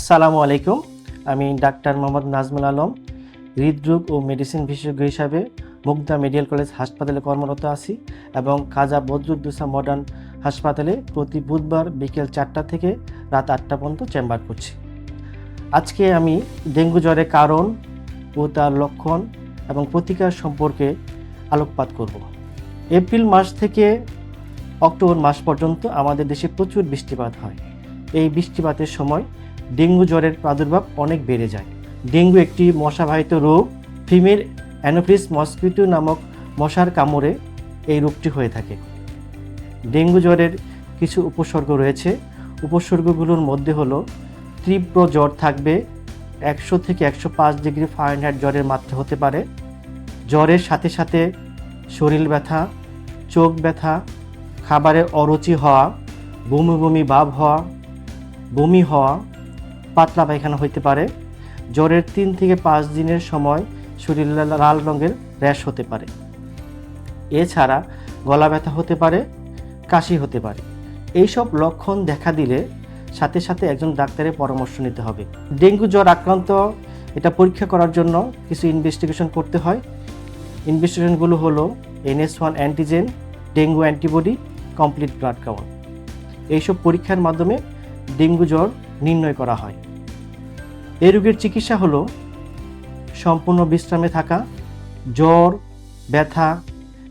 আসসালামু আলাইকুম। আমি ডাক্তার মোহাম্মদ নাজমুল আলম, হৃদরোগ ও মেডিসিন বিশেষজ্ঞ হিসাবে মুগদা মেডিকেল কলেজ হাসপাতালে কর্মরত আছি এবং কাজা বদরুদ্দোসা মডার্ন হাসপাতালে প্রতি বুধবার বিকেল চারটা থেকে রাত আটটা পর্যন্ত চেম্বার করছি। আজকে আমি ডেঙ্গু জ্বরের কারণ ও তার লক্ষণ এবং প্রতিকার সম্পর্কে আলোকপাত করব। এপ্রিল মাস থেকে অক্টোবর মাস পর্যন্ত আমাদের দেশে প্রচুর বৃষ্টিপাত হয়। এই বৃষ্টিপাতের সময় ডেঙ্গু জ্বরের প্রাদুর্ভাব অনেক বেড়ে যায়। ডেঙ্গু একটি মশাবাহিত রোগ। ফিমেল অ্যানোফিস মসকিটো নামক মশার কামড়ে এই রোগটি হয়ে থাকে। ডেঙ্গু জ্বরের কিছু উপসর্গ রয়েছে। উপসর্গগুলোর মধ্যে হলো, তীব্র জ্বর থাকবে, একশো থেকে একশো পাঁচ ডিগ্রি ফারেনহাইট জ্বরের মাত্রা হতে পারে, জ্বরের সাথে সাথে শরীর ব্যথা, চোখ ব্যথা খাবারের অরুচি হওয়া, বমি বমি ভাব হওয়া, বমি হওয়া পাতলা পায়খানা হইতে পারে। জ্বরের তিন থেকে পাঁচ দিনের সময় শরীর লাল রঙের র্যাশ হতে পারে। এছাড়া গলা ব্যথা হতে পারে, কাশি হতে পারে। এইসব লক্ষণ দেখা দিলে সাথে সাথে একজন ডাক্তারের পরামর্শ নিতে হবে। ডেঙ্গু জ্বর আক্রান্ত, এটা পরীক্ষা করার জন্য কিছু ইনভেস্টিগেশন করতে হয়। ইনভেস্টিগেশনগুলো হলো NS one antigen dengue antibody complete blood count এইসব পরীক্ষার মাধ্যমে ডেঙ্গু জ্বর নির্ণয় করা হয়। এই রোগের চিকিৎসা হলো সম্পূর্ণ বিশ্রামে থাকা, জ্বর, ব্যথা,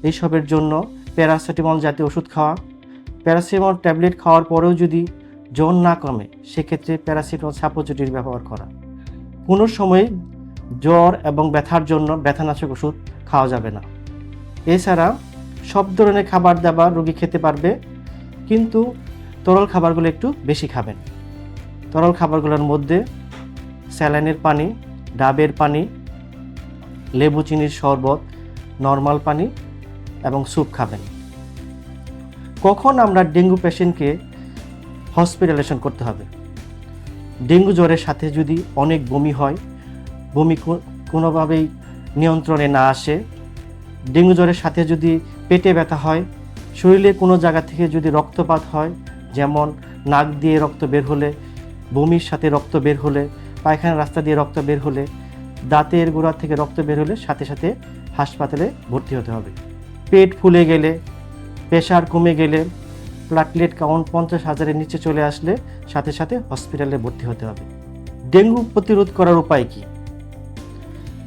এইসবের জন্য প্যারাসিটামল জাতীয় ওষুধ খাওয়া। প্যারাসিটামল ট্যাবলেট খাওয়ার পরেও যদি জ্বর না কমে, সেক্ষেত্রে প্যারাসিটামল সাপোজিটির ব্যবহার করা। কোনো সময় জ্বর এবং ব্যথার জন্য ব্যথানাশক ওষুধ খাওয়া যাবে না। এছাড়া সব ধরনের খাবার দাবার রোগী খেতে পারবে, কিন্তু তরল খাবারগুলো একটু বেশি খাবেন। তরল খাবারগুলোর মধ্যে স্যালাইনের পানি, ডাবের পানি, লেবু চিনির শরবত, নর্মাল পানি এবং স্যুপ খাবেন। কখন আমরা ডেঙ্গু পেশেন্টকে হসপিটালেশন করতে হবে? ডেঙ্গু জ্বরের সাথে যদি অনেক বমি হয়, বমি কোনোভাবেই নিয়ন্ত্রণে না আসে, ডেঙ্গু জ্বরের সাথে যদি পেটে ব্যথা হয়, শরীরে কোনো জায়গা থেকে যদি রক্তপাত হয়, যেমন নাক দিয়ে রক্ত বের হলে, বমির সাথে রক্ত বের হলে পায়খানার রাস্তা দিয়ে রক্ত বের হলে, দাঁতের গোড়া থেকে রক্ত বের হলে সাথে সাথে হাসপাতালে ভর্তি হতে হবে। পেট ফুলে গেলে, প্রেশার কমে গেলে প্লাটলেট কাউন্ট পঞ্চাশ হাজারের নিচে চলে আসলে সাথে সাথে হসপিটালে ভর্তি হতে হবে। ডেঙ্গু প্রতিরোধ করার উপায় কি?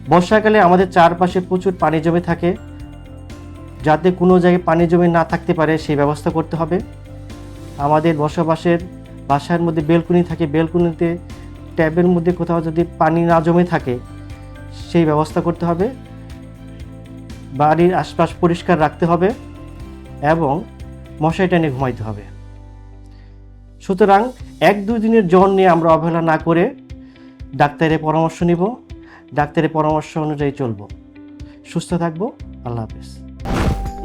বর্ষাকালে আমাদের চারপাশে প্রচুর পানি জমে থাকে। যাতে কোনো জায়গায় পানি জমে না থাকতে পারে, সেই ব্যবস্থা করতে হবে। আমাদের বসবাসের বাসার মধ্যে বেলকুনি থাকে, বেলকুনিতে ট্যাবের মধ্যে কোথাও যদি পানি না জমে থাকে, সেই ব্যবস্থা করতে হবে। বাড়ির আশপাশ পরিষ্কার রাখতে হবে এবং মশাই টেনে ঘুমাইতে হবে। সুতরাং এক দুই দিনের জ্বর নিয়ে আমরা অবহেলা না করে ডাক্তারের পরামর্শ নিব। ডাক্তারের পরামর্শ অনুযায়ী চলব। সুস্থ থাকব। আল্লাহ হাফেজ।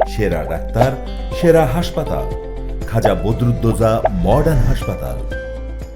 সেরা ডাক্তার, সেরা হাসপাতাল। খাজা বদরুদ্দোজা মডার্ন হাসপাতাল।